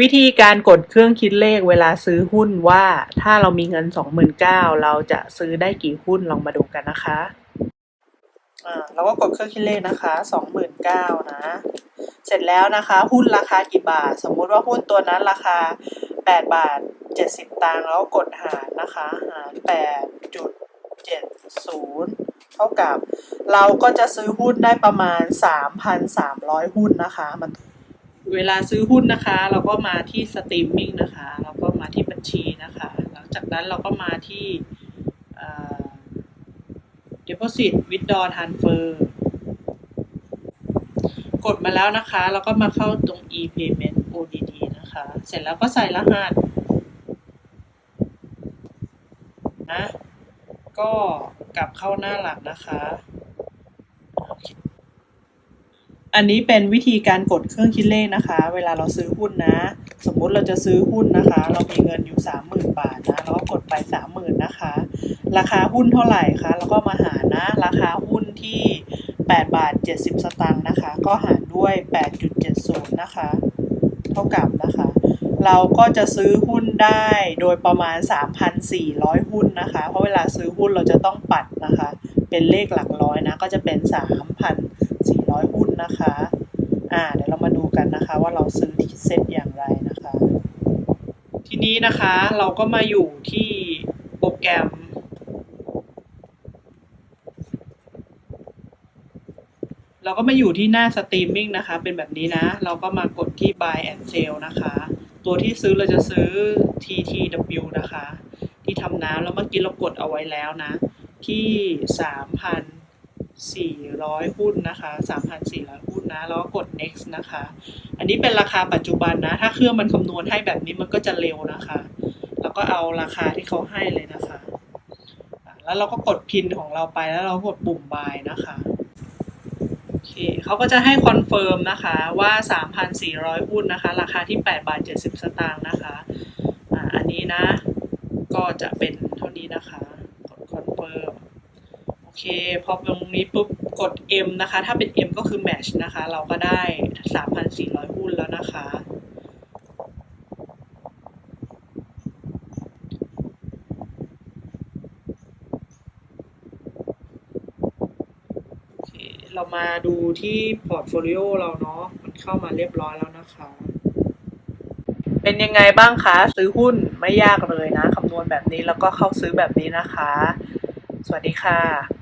วิธีการกดเครื่องคิดเลขเวลาซื้อหุ้นว่าถ้าเรามีเงิน 29,000เราจะซื้อได้กี่หุ้นลองมาดูกันนะคะอ่าเราก็กดเครื่องคิดเลขนะคะ 29,000นะ เสร็จแล้วนะคะ หุ้นราคากี่บาท สมมุติว่าหุ้นตัวนั้นราคา 8 บาท 70 ตังค์แล้วก็กดหารนะคะ หาร8.70 เท่ากับ เราก็จะซื้อหุ้นได้ประมาณ 3,300 หุ้นนะคะ มัน เวลาซื้อหุ้นนะคะ เราก็มาที่สตรีมมิ่งนะคะ เราก็มาที่บัญชีนะคะ หลังจากนั้นเราก็มาที่เอ่อ deposit withdraw transfer กดมาแล้วนะคะ แล้วก็มาเข้าตรง e-payment ODD นะคะ เสร็จแล้วก็ใส่รหัสนะก็กลับเข้าหน้าหลักนะคะโอเค อันนี้เป็นวิธีการกดเครื่องคิดเลขนะคะ เวลาเราซื้อหุ้นนะ สมมุติเราจะซื้อหุ้นนะคะ เรามีเงินอยู่ 30,000 บาทนะเราก็กดไป 30,000นะคะ ราคาหุ้นเท่าไหร่คะแล้วก็มาหารนะ ราคาหุ้นที่ 8 บาท 70 สตางค์นะคะ ก็หารด้วย 8.70 นะคะ เท่ากับนะคะ เราก็จะซื้อหุ้นได้โดยประมาณ 3,400 หุ้นนะคะ เพราะเวลาซื้อหุ้นเราจะต้องปัดนะคะ เป็นเลขหลักร้อยนะ ก็จะเป็น 3,400 หุ้นนะคะ อ่า เดี๋ยวเรามาดูกันนะคะ ว่าเราซื้อที่เซ็ตอย่างไรนะคะ ทีนี้นะคะเราก็มาอยู่ที่โปรแกรม เราก็มาอยู่ที่หน้าสตรีมมิ่งนะคะ เป็นแบบนี้นะ เราก็มากดที่ buy and sell นะคะ ตัวที่ซื้อเราจะซื้อ TTW นะคะ ที่ทำน้ำแล้วเมื่อกี้เรากดเอาไว้แล้วนะ ที่ 3,400 หุ้นนะคะ 3,400 หุ้นนะ แล้วก็กด next นะคะ อันนี้เป็นราคาปัจจุบันนะ ถ้าเครื่องมันคำนวณให้แบบนี้มันก็จะเร็วนะคะ แล้วก็เอาราคาที่เขาให้เลยนะคะ แล้วเราก็กดพินของเราไปแล้วเรากดปุ่ม buy นะคะโอเคเขาก็จะให้คอนเฟิร์มนะคะว่า 3,400 หุ้นนะคะ ราคาที่ 8 บาท 70 สตางค์นะคะอ่าอันนี้นะ ก็จะเป็นเท่านี้นะคะ กดคอนเฟิร์ม เค พอตรงนี้ปุ๊บกด M นะคะ ถ้าเป็น M ก็คือ match นะคะ เราก็ได้ 3,400 หุ้นแล้วนะคะ เรามาดูที่พอร์ตโฟลิโอเราเนาะ มันเข้ามาเรียบร้อยแล้วนะคะ เป็นยังไงบ้างคะ ซื้อหุ้นไม่ยากเลยนะ คำนวณแบบนี้แล้วก็เข้าซื้อแบบนี้นะคะ สวัสดีค่ะ